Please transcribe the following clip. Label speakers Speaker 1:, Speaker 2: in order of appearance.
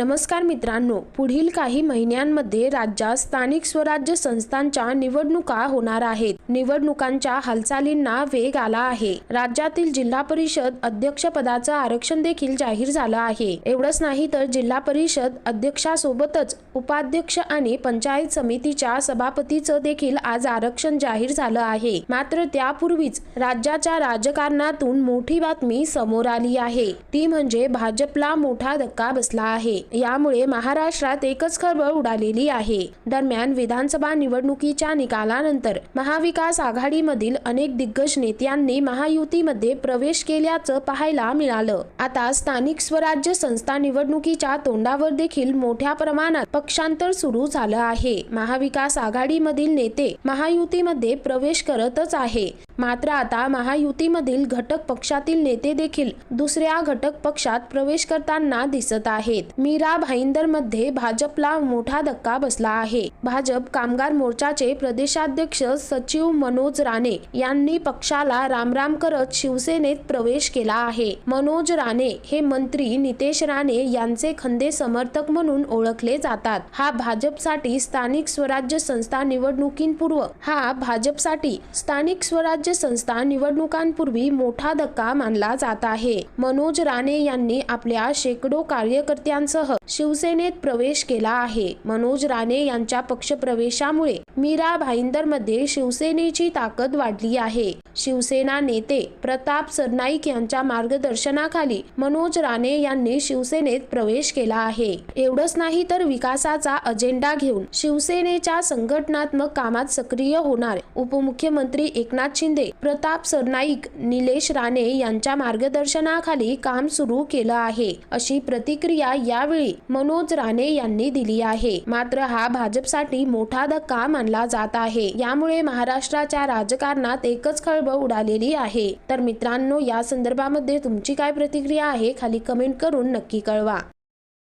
Speaker 1: नमस्कार मित्रांनो पुढील काही महिन्यांमध्ये राज्यात स्थानिक स्वराज्य संस्थांच्या निवडणुका होणार आहेत. निवडणुकांच्या हालचालींना वेग आला आहे. राज्यातील जिल्हा परिषद अध्यक्ष पदाचं आरक्षण देखील जाहीर झालं आहे. एवढंच नाही तर जिल्हा परिषद अध्यक्षासोबतच उपाध्यक्ष आणि पंचायत समितीच्या सभापतीचं देखील आज आरक्षण जाहीर झालं आहे. मात्र त्यापूर्वीच राज्याच्या राजकारणातून मोठी बातमी समोर आली आहे. ती म्हणजे भाजपला मोठा धक्का बसला आहे. यामुळे महाराष्ट्रात एकच खळबळ उडालेली आहे. दरम्यान विधानसभा निवडणुकीच्या निकालानंतर महाविकास आघाडीमधील अनेक दिग्गज नेत्यांनी महायुतीमध्ये प्रवेश केल्याचं पाहायला मिळालं. आता स्थानिक स्वराज्य संस्था निवडणुकीच्या तोंडावर देखील मोठ्या प्रमाणात पक्षांतर सुरू झालं आहे. महाविकास आघाडीमधील नेते महायुतीमध्ये प्रवेश करतच आहे. मात्र आता महायुतीमधील घटक पक्षातील नेते देखील दुसऱ्या घटक पक्षात प्रवेश करताना दिसत आहेत. मी मीरा भाईंदरमध्ये भाजपला मोठा धक्का बसला आहे. भाजप कामगार मोर्चाचे प्रदेशाध्यक्ष सचिव मनोज राणे यांनी पक्षाला रामराम करत शिवसेनेत प्रवेश केला आहे. मनोज राणे हे मंत्री नितेश राणे यांचे खंदे समर्थक म्हणून ओळखले जातात. हा भाजपसाठी स्थानिक स्वराज्य संस्था निवडणुकींपूर्व हा भाजपसाठी स्थानिक स्वराज्य संस्था निवडणुकांपूर्वी मोठा धक्का मानला जात आहे. मनोज राणे यांनी आपल्या शेकडो कार्यकर्त्यांसह सह शिवसेनेत प्रवेश केला आहे. मनोज राणे यांच्या पक्षप्रवेशामुळे मीरा भाईंदरमध्ये शिवसेनेची ताकद वाढली आहे. शिवसेना नेते प्रताप सरनाईक यांच्या मार्गदर्शनाखाली मनोज राणे यांनी शिवसेनेत प्रवेश केला आहे. एवढंच नाही तर विकासाचा अजेंडा घेऊन शिवसेनेच्या संघटनात्मक कामात सक्रिय होणार उपमुख्यमंत्री एकनाथ शिंदे प्रताप सरनाईक निलेश राणे यांच्या मार्गदर्शनाखाली काम सुरू केलं आहे अशी प्रतिक्रिया या यावेळी मनोज राणे यांनी दिली आहे. मात्र हा भाजपसाठी मोठा धक्का मानला जात आहे. यामुळे महाराष्ट्राच्या राजकारणात एकच खळबळ उडालेली आहे. तर मित्रांनो या संदर्भामध्ये तुमची काय प्रतिक्रिया आहे? खाली कमेंट करून नक्की कळवा.